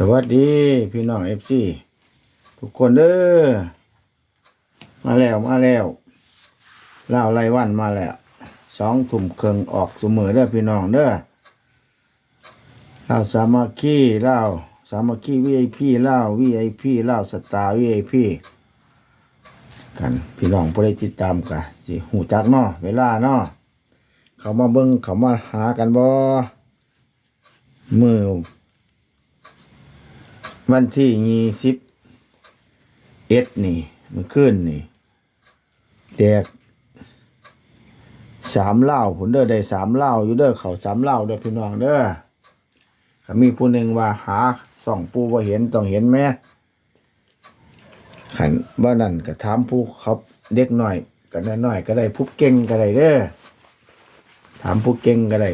สวัสดีพี่น้องเอฟซีทุกคนเด้อมาแล้วมาแล้วเล่าไรวันมาแล้วสองถุ่มเครื่องออกเสมอเด้อพี่น้องเด้อเล่าสามัคคีเล่าสามัคคีวีไอพีเล่าวีไอพีเล่าสตาร์วีไอพีกันพี่น้องผู้ใดติดตามกันสิหูจักเนาะเวลาเนาะเขามาเบิ่งเขามาหากันบ่มือ วันที่ยี่สิบเอ็ดนี่มันขึ้นนี่แตกสามเล่าผลเด้อได้สามเล่าอยู่เด้อเขาสามเล่าเด้อพี่น้องเด้อก็มีผู้หนึ่งว่าหาส่องปูว่าเห็นต้องเห็นไหมขันว่านั่นก็ถามผู้เขาเด็กหน่อยก็น้อยก็ได้ผู้เก่งก็ได้เด้อถามผู้เก่งก็ได้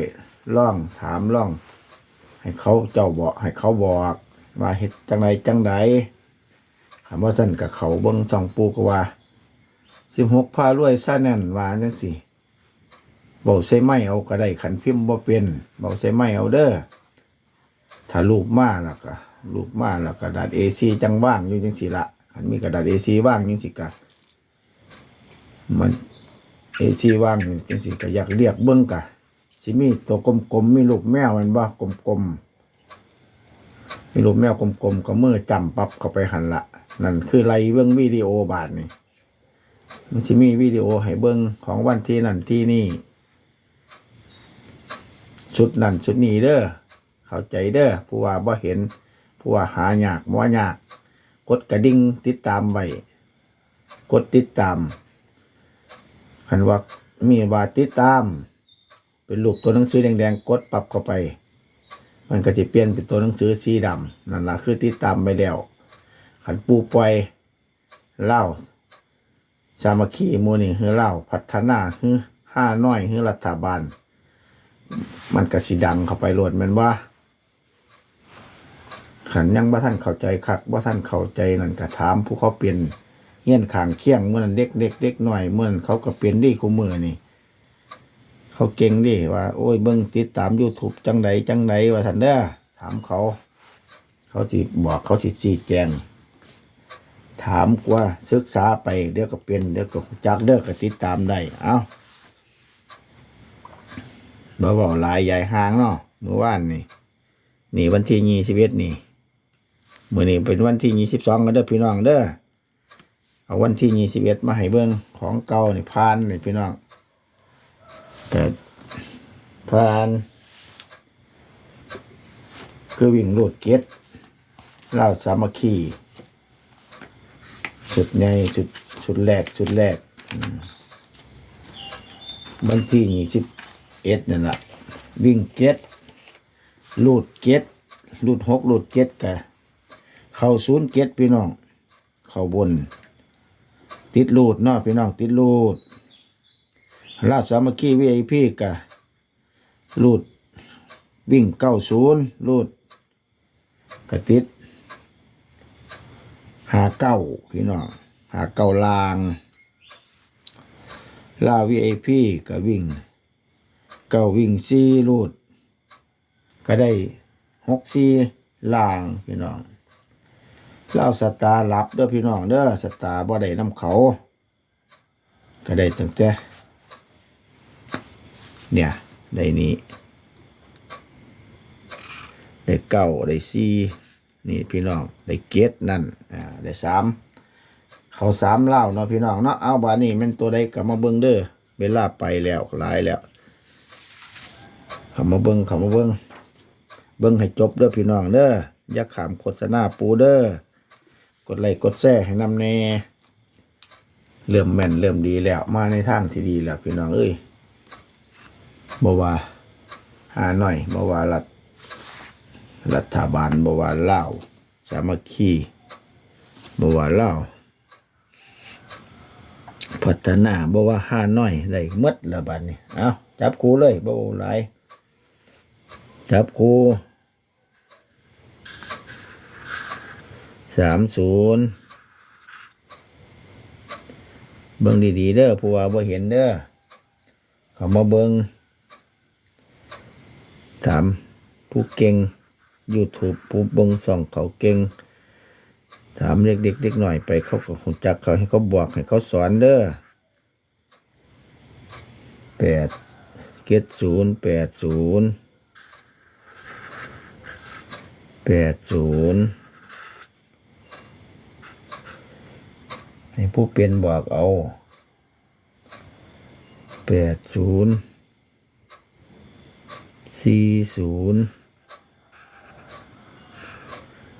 ล่องถามล่อง ให้เขาเจ้าบอกให้เขาบอก ว่าเฮ็ดจังไดจังใดคำว่าสั่นกับเขาเบิ่งสองปูก็ว่าสิบหกพารวยซ่านั่นว่าจังสิเบาใส่ไม้เอาก็ได้ขันพิมพ์บ่เป็นเบาใส่ไม้เอาเด้อถ้ารูปมาแล้วก็รูปมาแล้วกระดาษ A4 จังว่างอยู่จังสิละคันมีกระดาษ A4 ว่างจังสิกะมัน A4 ว่างยู่จังสิก็อยากเรียกเบิ่งกะสิมีตัวกลมๆมีลูกแมวมันบ่กลมๆ มีรูปแมวกลมๆก็มือจำปับเข้าไปหันละนั่นคือไรเบื้องวิดีโอบาทนี่มันจะมีวิดีโอให้เบื้องของวันที่นั่นที่นี่ชุดนั่นชุดนี้เด้อเข้าใจเด้อผู้ว่าบ่เห็นผู้ว่าหายากบ่ยาก กดกระดิ่งติดตามไว้กดติดตามคันว่ามีว่าติดตาม เป็นรูปตัวหนังสือแดงๆ กดปรับเข้าไป มันก็จะเปลี่ยนเป็นตัวหนังสือสีดำนั่นละคือติดตามไปแล้วขันปูปล่อยเล่าสามัคคีมูนี่คือเล่าพัฒนาคือห้าน้อยคือรัฐบาล มันก็สิดังเข้าไปโหลดมันว่าขันยังบ่าท่านเข้าใจคักบ่าท่านเข้าใจนั่นก็ถามผู้เขาเปลี่ยนเงี้ยนขางเคียงเมื่อนั้นเด็กเด็กเด็กหน่อยเมื่อนั้นเขาก็เปลี่ยนดีกูมือนี่ เขาเก่งดิว่า โอ้ยเบิ้งติดตาม YouTube จังใดจังใดว่าสันเด้อถามเขา เขาสิบอกเขาสิชี้แจงถามกว่าศึกษาไปเดี๋ยวก็เป็นเดี๋ยวก็จักเด้อก็ติดตามได้ เอ้าบ่บอกลายใหญ่หางเนาะเมื่อวานนี่นี่วันที่ยี่สิบเอ็ดนี่มื่อนี้เป็นวันที่ยี่สิบสองกันเด้อพี่น้องเด้อเอาวันที่ยี่สิบเอ็ดมาให้เบิ้งของเก่านี่พานนี่พี่น้อง เกิดผ่านคือวิ่งโลดเก็ตเล่าสามัคคีสุดในสุดสุดแรกสุดแรกอืมวันที่ยี่สิบเอ็ดนั่นแหละวิ่งเก็ตลูดเก็ตลูดหกลูดเก็ตกะเข้าศูนย์เก็ตพี่น้อง เข้าบน ติดลูดเนาะพี่น้อง ติดลูด ราชสามัคคีวีไอพีกะรูดวิ่งเก้าศูนย์รูดกระติดหาเก้าพี่น้องหาเก้าลาง ลาวีไอพีก็วิ่ง เก้าวิ่งซีรูด ก็ได้หกซีลางพี่น้องเล่าสตาร์รับเด้อพี่น้องเด้อสตาร์บ่ได้น้ำเขา ก็ได้ตั้งแต่ เนี่ย ได้นี้ได้เก้าได้สี่นี่พี่น้องได้เกตนั่นอ่าได้สามเขาสามเล่าเนาะพี่น้องเนาะเอาบานี่มันตัวใดกลับมาเบิ้งเด้อเวลาไปแล้วหลายแล้วเขามาเบิ้งเขามาเบิ้งเบิ้งให้จบเด้อพี่น้องเด้ออย่าขามโฆษณาปูเด้อกดไลค์กดแชร์ให้นำแน่เริ่มแม่นเริ่มดีแล้วมาในทางที่ดีแล้วพี่น้องเอ้ย บว่าหาหน่อยบว่ารัฐรัฐบาลบว่าเล่าสามัคคีบว่าเล่าพัฒนาบว่าหาหน่อยได้มดละบัดนี้เอาจับครูเลยบ่หลายจับครูสามศูนย์เบิ่งดีๆเด้อผู้ว่าบ่เห็นเด้อเขามาเบิ่ง ถามผู้เก่ง YouTube ผู้บงส่องเขาเก่ง ถามเด็กเด็กเด็กหน่อยไปเขาก็คงจักเขาให้เขาบอกให้เขาสอนเด้อแปดเจ็ดศูนย์แปดศูนย์แปดศูนย์ให้ผู้เป็นบอกเอาแปดศูนย์ สี่ศูนย์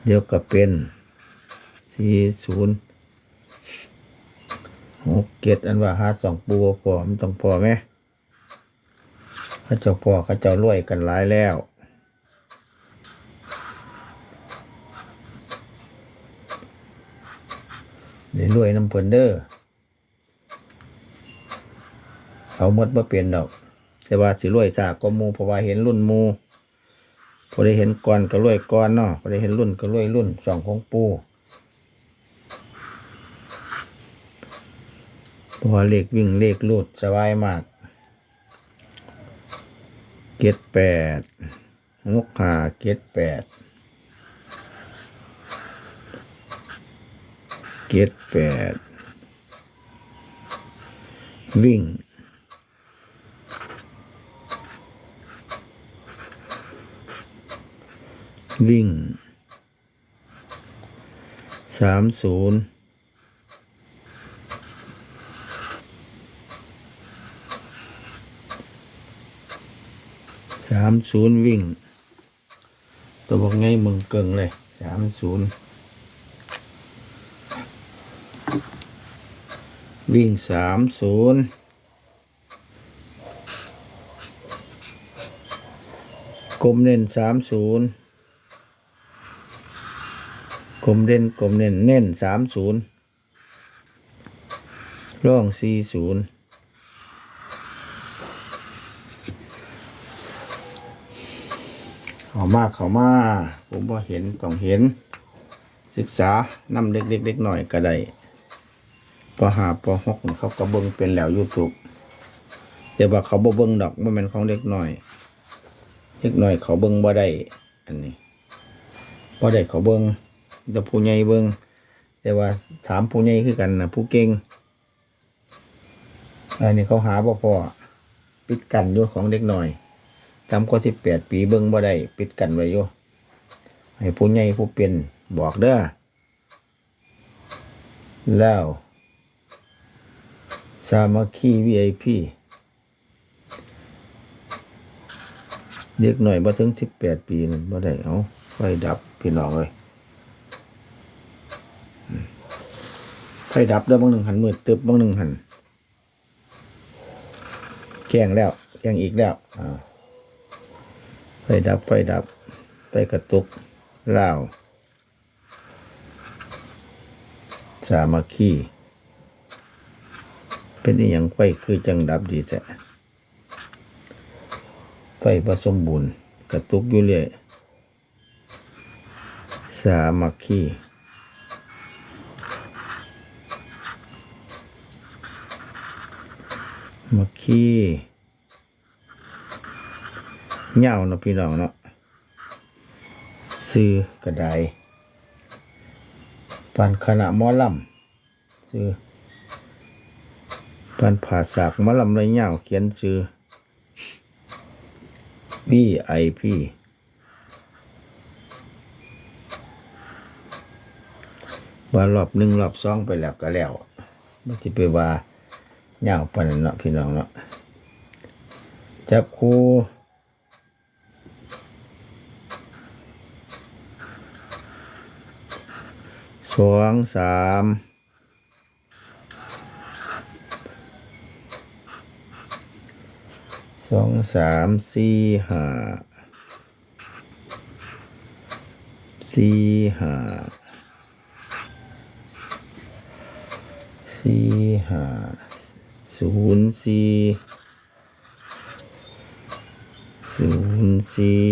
เดี๋ยวก็เป็นสี่ศูนย์หกเจ็ดอันว่าหาสองปูบ่พอมันต้องพอไหมเขาเจ้าพ่อเขาเจ้ารวยกันหลายแล้วเดี๋ยวรวยน้ำเพิ่นเด้อเอาหมดมาเปลี่ยนดอก แต่ว่าสิรวยจากก็มูเพราะว่าเห็นรุ่นมูพอได้เห็นก่อนก็รวยก่อนเนาะพอได้เห็นรุ่นก็รวยรุ่นสองของปูเพราะว่าเลขวิ่งเลขลูดสบายมากเก็ดแปดหกหาเก็ดแปดเก็ดแปดวิ่ง วิ่งสามศูนย์สามศูนย์วิ่ง ตัวบอกไงมึงเกิงเลยสามศูนย์วิ่งสามศูนย์กลมเน้นสามศูนย์ กลมเด่นกลมเน้นเน้นสามศูนย์ร่องสี่ศูนย์เขามาเขามา ผมว่าเห็นต้องเห็น ศึกษานำเด็กเล็กเด็กหน่อยก็ได้ปหาปหกเขาก็เบิ่งเป็นแล้วยูทูบแต่ว่าเขาบ่เบิ่งดอกมันเป็นของเด็กหน่อยเด็กหน่อยเขาเบิ่งบ่ได้ อันนี้บ่ได้เขาเบิ่ง แต่ผู้ใหญ่เบิงแต่ว่าถามผู้ใหญ่คือกันนะผู้เก่งอันนี้เขาหาบ่พอปิดกันอยู่ของเด็กหน่อยต่ำกว่าสิบแปดปีเบิ่งบ่ได้ปิดกันไว้อยู่ให้ผู้ใหญ่ผู้เป็นบอกเด้อแล้วสามัคคี VIP เด็กหน่อยบ่ถึงสิบแปดปีนั่นบ่ได้เอาไฟดับพี่น้องเลยอืม ไฟดับแล้วบางหนึ่งหันมืดตึบบางหนึ่งหันแข่งแล้วแข่งอีกแล้วอ่าไฟดับไฟดับไฟกระตุกเล่าสามัคคีเป็นอย่างไฟคือจังดับดีแท้ไฟผสมบูรณ์กระตุกอยู่เรื่อยสามัคคี มัคคีเหงาเนาะพี่น้องเนาะซื้อกระไดปันคณะมอลำซื้อปันผ่าสากมอลำไรเหงาเขียนซื้อ VIP ว่ารอบหนึ่งรอบสองไปแล้วก็แล้วไม่จะไปว่า เหงาปานนั้นเนาะพี่น้องเนาะจับคู่สองสามสองสามสี่ห้าสี่ห้าสี่ห้า ศูนย์สี่ศูนย์สี่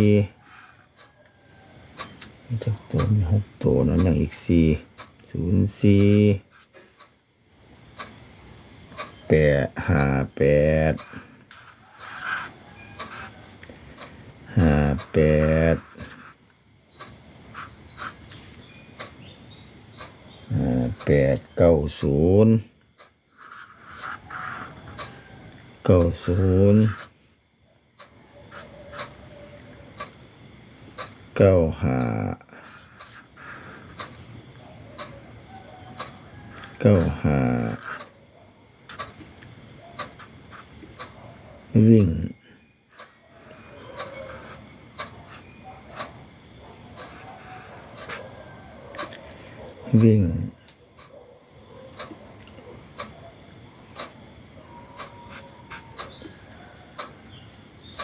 จากตัวมีหกตัวนั้นอย่างอีกสี่ศูนย์สี่แปดห้าแปดห้าแปดห้าแปดเก้าศูนย์ เก้าศูนย์เก้าห้าเก้าห้าวิ่งวิ่ง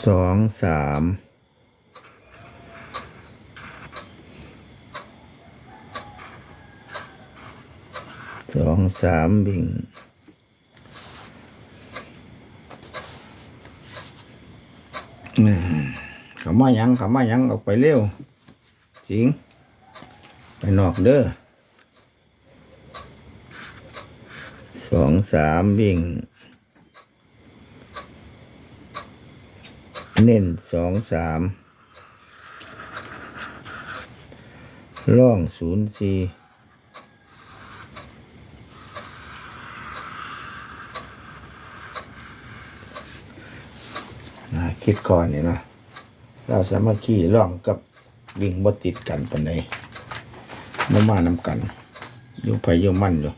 สองสามสองสามวิ่งเขามายังเขามายังออกไปเร็ว จริง ไปนอกเด้อสองสามวิ่ง เน้นสองสามร่องศูนย์สี่นะคิดก่อนนี่นะเราสามัคคีร่องกับวิ่งบ่ติดกันปานใดมามาน้ำกันอยู่ไปอยู่มั่นอยู่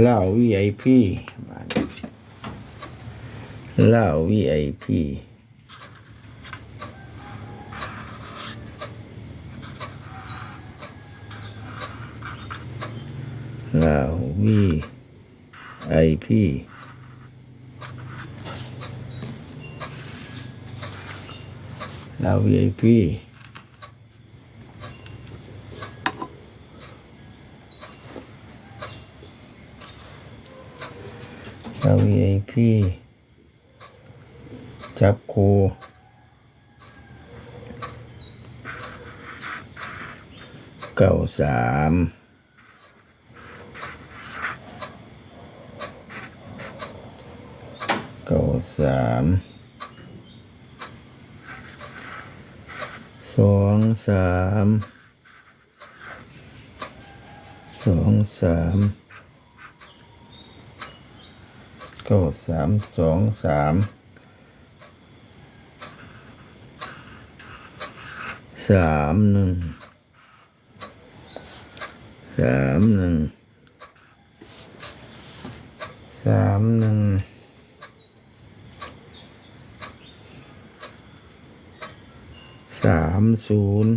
เล่าวีไอพีเล่าวีไอพีเล่าวีไอพีเล่าวีไอพี VIP จับคูเก้าสามเก้าสามสองสามสองสามเก้าสามสองสามสามหนึ่งสามหนึ่งสามหนึ่งสามศูนย์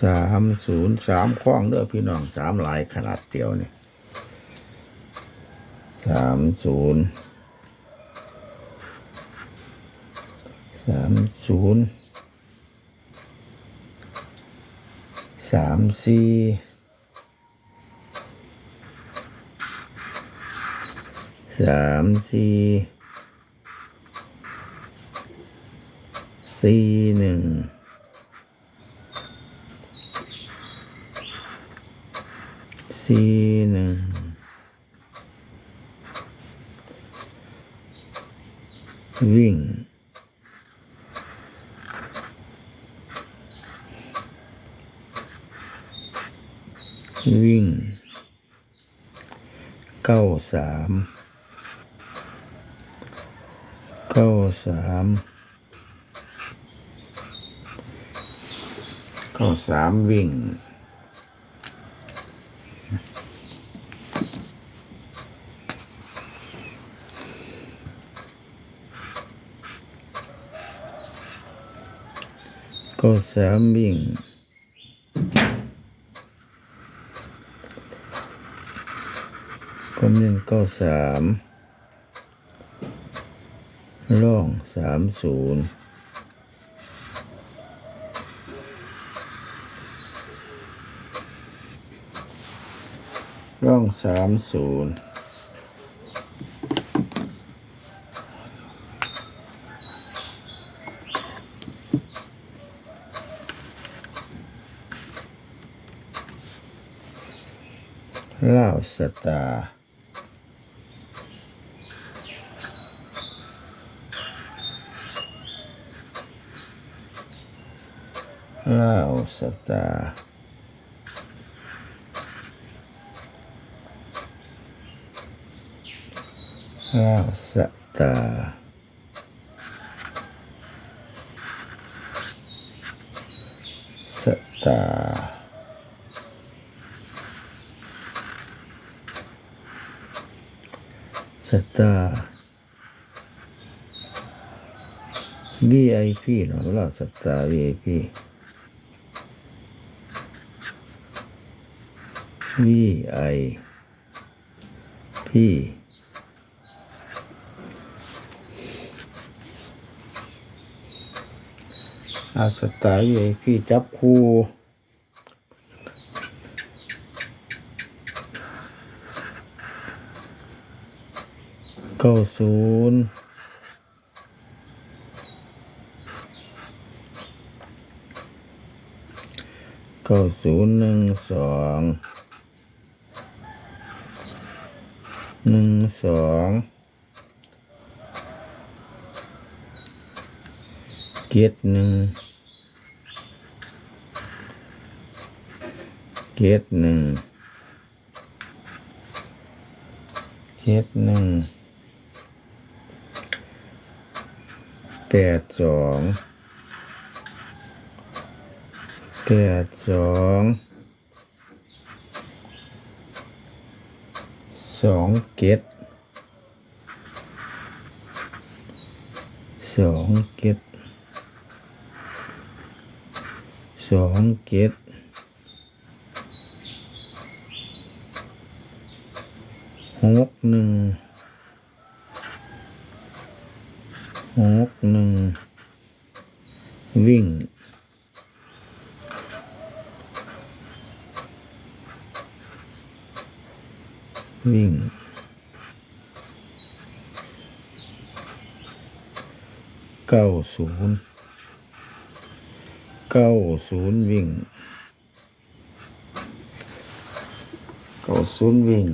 สามศูนย์สามข้องเด้อพี่น้องสามลายขนาดเดียวเนี่ย สามศูนย์สามศูนย์สามสี่สามสี่สี่หนึ่งสี่หนึ่ง วิ่ง วิ่งเก้าสามเก้าสามเก้าสามวิ่ง เก้าสามวิ่งก็เน้นเก้าสามร่องสามศูนย์ร่องสามศูนย์ เล่าวสตาร์ลาว ตาร์ลาวสตตา VIP เนาะเราสตา VIP VIP อาสตา VIP จับคู่ ก้าศูนย์เก้าศูนย์หนึ่งสองหนึ่งสองเกียรหนึ่งเกียรหนึ่งเกียรหนึ่ง แปดสองแปดสองสองเกตสองเกตสองเกตหกหนึ่ง หกหนึ่งวิ่งวิ่งเก้าศูนย์เก้าศูนย์วิ่งเก้าศูนย์วิ่ง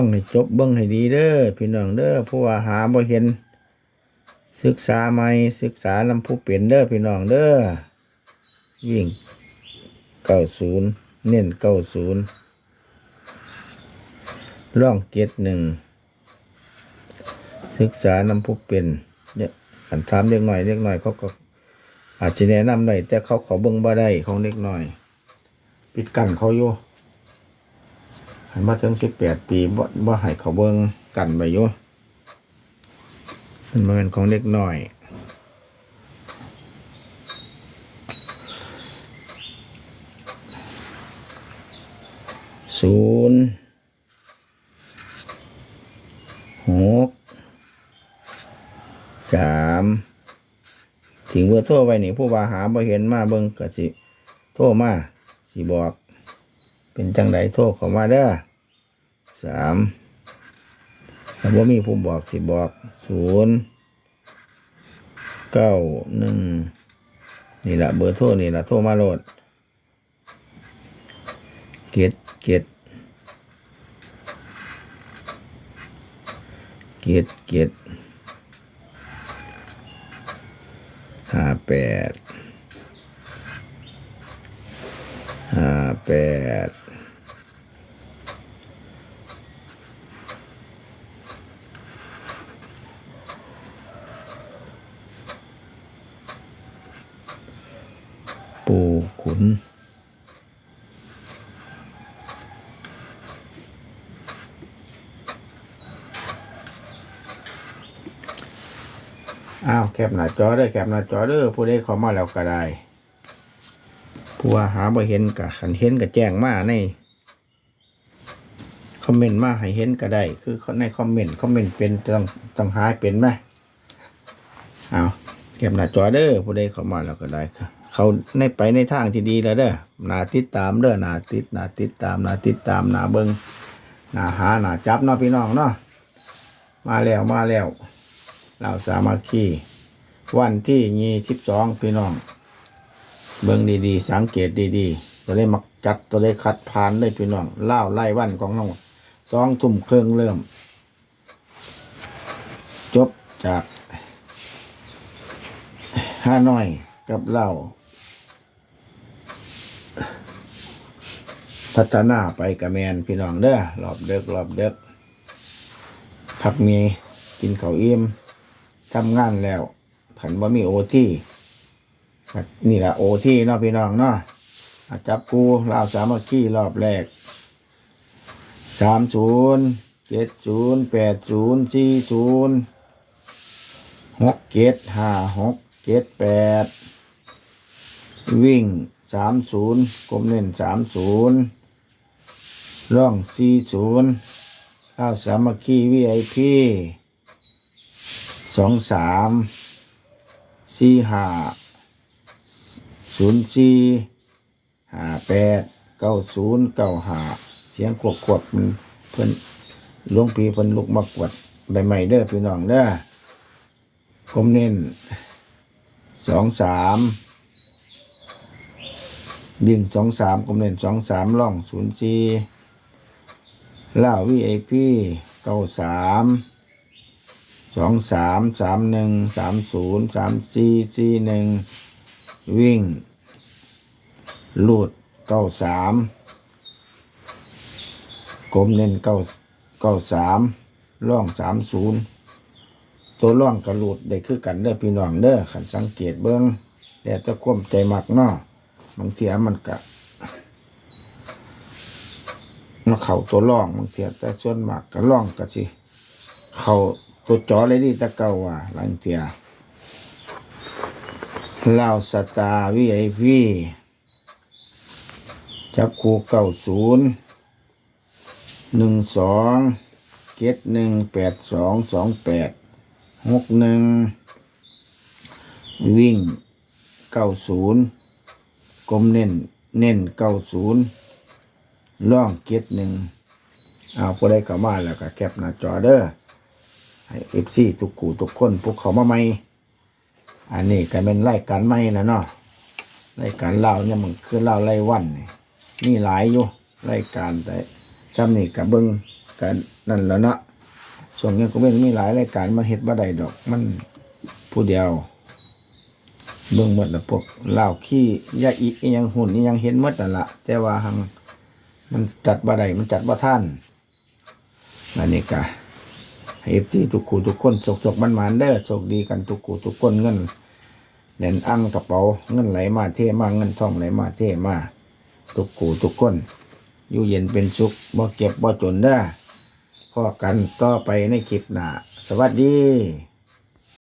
ฟังให้จบเบิ้งให้ดีเด้อพี่น้องเด้อผู้ว่าหาบ่เห็น ศึกษาใหม่ศึกษาลำผู้เปลี่ยนเด้อพี่น้องเด้อวิ่งเก้าศูนย์เน้นเก้าศูนย์ร่องเกียรหนึ่งศึกษานำผู้เป็นเนี่ยขันถามเล็กหน่อยเล็กหน่อยเขาก็อาจจะแนะนำได้แต่เขาขอเบิ้งบ่ได้ของเล็กหน่อย ปิดกั้นเขาอยู่ มาถึงสิบแปดปีบ่บ่ให้เขาเบิ้งกันไปอยู่มันเป็นของเล็กหน่อยศูนย์หกสามถึงเบอร์โทรไว้นี่ผู้ว่าหาบ่เห็นมาเบิ่งก็สิ โทรมา สิบอก เป็นจังไดโทรเข้ามาเด้อ สามถ้าบ่ามีผู้บอกสิบอกศูนย์เก้าหนึ่งนี่แหละเบอร์โทรนี่แหละโทรมาโหลดเกตเกตเกตเกตห้าแปดห้าแปด ปูขุนอ้าว แคปหน้าจอเด้อแคปหน้าจอเด้อผู้ใดเข้ามาแล้วก็ได้ ผู้ว่าหาบ่เห็นก็คันเห็นก็แจ้งมาในคอมเมนต์มาให้เห็นก็ได้ คือในคอมเมนต์คอมเมนต์เป็นต้องต้องหาให้เป็นไหมเอาวแคปหน้าจอเด้อผู้ใดเข้ามาแล้วก็ได้ค่ะ เขาในไปในทางที่ดีแล้วเด้อหนาติดตามเด้อหนาติดหนาติดตามหนาติดตามหนาเบิงหนาหาหนาจับเนาะพี่น้องเนาะมาแล้วมาแล้ว เราสามัคคีวันที่ยี่สิบสองพี่น้อง เบิ่งดีๆ สังเกตดีๆตัวเลขมักจัดตัวเลขคัดผ่านเลยพี่น้องเล่าไล่วันของน้องสองทุ่มเครื่องเริ่มจากห้าน้อยกับเหล้า พัฒนาไปกับแมนพี่น้องเด้อรอบเด็กรอบเด็กพักมีกินข้าวอิ่มทำงานแล้วผันว่ามีโอทีนี่แหละโอทีเนาะพี่น้องเนาะอะจับกูลาวสามัคคีรอบแรกสามศูนย์เจ็ดศูนย์แปดศูนย์สี่ศูนย์หกเจ็ดห้าหกเจ็ดแปดวิ่งสามศูนย์กลมเน้นสามศูนย์ ร่องสี่ศูนย์ลาวสามัคคีวีไอพีสองสามสี่ห้าศูนย์สี่ห้าแปดเก้าศูนย์เก้าห้าเสียงขวบขวบมันเพิ่นลวงปีเพิ่นลุกมากวดใบใหม่เด้อพี่น้องเด้อผมเน้นสองสามดิ่งสองสามผมเน้นสองสามล่องศูนย์สี่ ล่าวีไอพีเก้าสามสองสามสามหนึ่งสามศูนย์สามสี่สี่หนึ่งวิ่งลูดเก้าสามกลมเน้นเก้าเก้าสามล่องสามศูนย์ตัวล่องกระลูดได้คือกันเด้อพี่น้องเด้อขันสังเกตเบิ้งแต่จะควมใจมักเนาะบางเทียมันกะมา เข่าตัวล่องบางเทียแต่ส่วนมากก็ล่องกะสิเข่าตัวจอเลยดิตะเก่าว่ะหลังเทียเล้าสตาร์วีไอพีจับคูเก้าศูนย์หนึ่งสองเจ็ดหนึ่งแปดสองสองแปดหกหนึ่งวิ่งเก้าศูนย์กลมเน้นเน้นเก้าศูนย์ ล่องเจ็ดหนึ่งเอาพอได้เข้ามาแล้วก็แคปหน้าจอเด้อให้เอฟซีทุกกูทุกคนพวกเขามาใหม่อันนี้ก็เป็นรายการใหม่นะเนาะรายการเล่าเนี่ยมันคือเล่าไรายวันนี่มีหลายอยู่รายการแต่ซ้ำนี่กับเบิ้งกันนั่นแล้วนะส่วนนี้ก็เป็นมีหลายรายการมาเฮ็ดบ่ได้ดอก มันผู้เดียว เบิ่งหมดแล้วพวกเล่าขี้ยาอีกอิหยังหุ่นยังเห็นหมดนั่นละแต่ว่าหัง มันจัดบ่ได้มันจัดบ่ท่านอันนี้ก็เอฟซีทุกคู่ทุกคนจกจกมันมันเด้อโชคดีกันทุกคู่ทุกคนเงินแน่นอั้งกระเป๋าเงินไหลมาเทมาเงินท่องไหลมาเทมาทุกคู่ทุกคนอยู่เย็นเป็นสุขบ่เก็บบ่จนเด้อพอกันต่อไปในคลิปหน้าสวัสดี